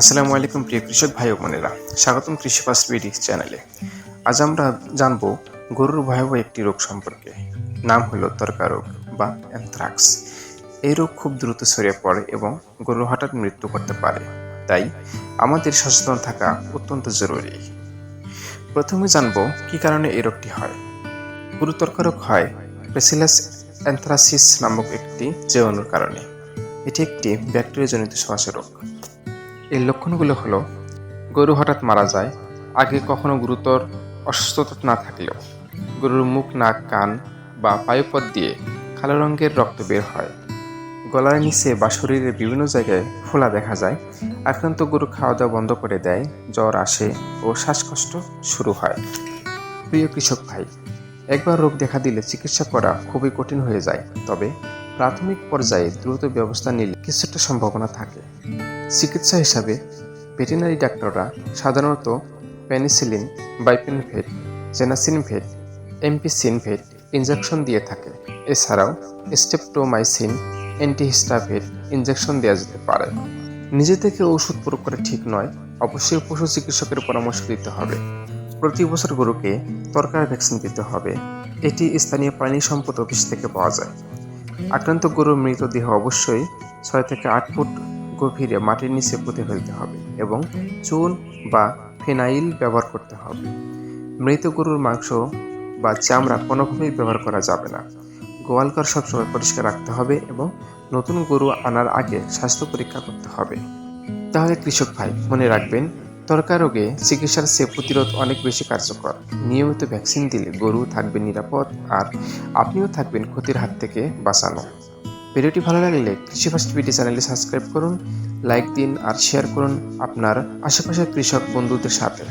আসসালামু আলাইকুম প্রিয় কৃষক ভাই বোনেরা। স্বাগতম কৃষি পাস বিডি চ্যানেলে। আজ আমরা জানব গরুর ভয়াবহ একটি রোগ সম্পর্কে। নাম হলো তরকা রোগ বা অ্যানথ্রাক্স। এই রোগ খুব দ্রুত ছড়িয়ে পড়ে এবং গরু হঠাৎ মৃত্যু করতে পারে। তাই আমাদের সচেতন থাকা অত্যন্ত জরুরি। প্রথমে জানব কি কারণে এই রোগটি হয়। গরু তর্ক রোগ হয় পেসিলাস অ্যান্থ্রাসিস নামক একটি জীবাণুর কারণে। এটি একটি ব্যাকটেরিয়াজনিত শ্বাস রোগ। এর লক্ষণগুলো হলো, গরু হঠাৎ মারা যায়, আগে কখনো গুরুতর অসুস্থতা না থাকলেও। গরুর মুখ, নাক, কান বা পায়ুপথ দিয়ে কালো রঙের রক্ত বের হয়। গলার নিচে বা শরীরের বিভিন্ন জায়গায় ফোলা দেখা যায়। আক্রান্ত গরু খাওয়া দাওয়া বন্ধ করে দেয়, জ্বর আসে ও শ্বাসকষ্ট শুরু হয়। প্রিয় কৃষক ভাই, একবার রোগ দেখা দিলে চিকিৎসা করা খুবই কঠিন হয়ে যায়। তবে প্রাথমিক পর্যায়ে দ্রুত ব্যবস্থা নিলে কিছুটা সম্ভাবনা থাকে। চিকিৎসা হিসাবে ভেটেরিনারি ডাক্তাররা সাধারণত পেনিসিলিন বাইপেনভেট জেনাসিনভেট এমপিসিনভেট ইনজেকশন দিয়ে থাকে। এছাড়াও স্টেপটোমাইসিন অ্যান্টিহিস্টাভেট ইনজেকশন দেওয়া যেতে পারে। নিজে থেকে ওষুধ প্রয়োগ করা ঠিক নয়, অবশ্যই পশু চিকিৎসকের পরামর্শ দিতে হবে। প্রতি বছর গরুকে তরকার ভ্যাকসিন দিতে হবে। এটি স্থানীয় প্রাণী সম্পদ অফিস থেকে পাওয়া যায়। আক্রান্ত গরুর মৃতদেহ অবশ্যই ছয় থেকে আট ফুট গভীরে মাটির নিচে পুঁতে ফেলতে হবে এবং চুন বা ফেনাইল ব্যবহার করতে হবে। মৃত গরুর মাংস বা চামড়া কোনোভাবেই ব্যবহার করা যাবে না। গোয়ালঘর সবসময় পরিষ্কার রাখতে হবে এবং নতুন গরু আনার আগে স্বাস্থ্য পরীক্ষা করতে হবে। তাহলে কৃষক ভাই, মনে রাখবেন, তরকা রোগে চিকিৎসার চেয়ে প্রতিরোধ অনেক বেশি কার্যকর। নিয়মিত ভ্যাকসিন দিলে গরু থাকবে নিরাপদ আর আপনিও থাকবেন ক্ষতির হাত থেকে বাঁচানো। ভিডিওটি ভালো লাগলে কৃষি ফার্স্ট বিডি চ্যানেলটি সাবস্ক্রাইব করুন, লাইক দিন আর শেয়ার করুন আপনার আশেপাশের কৃষক বন্ধুদের সাথে।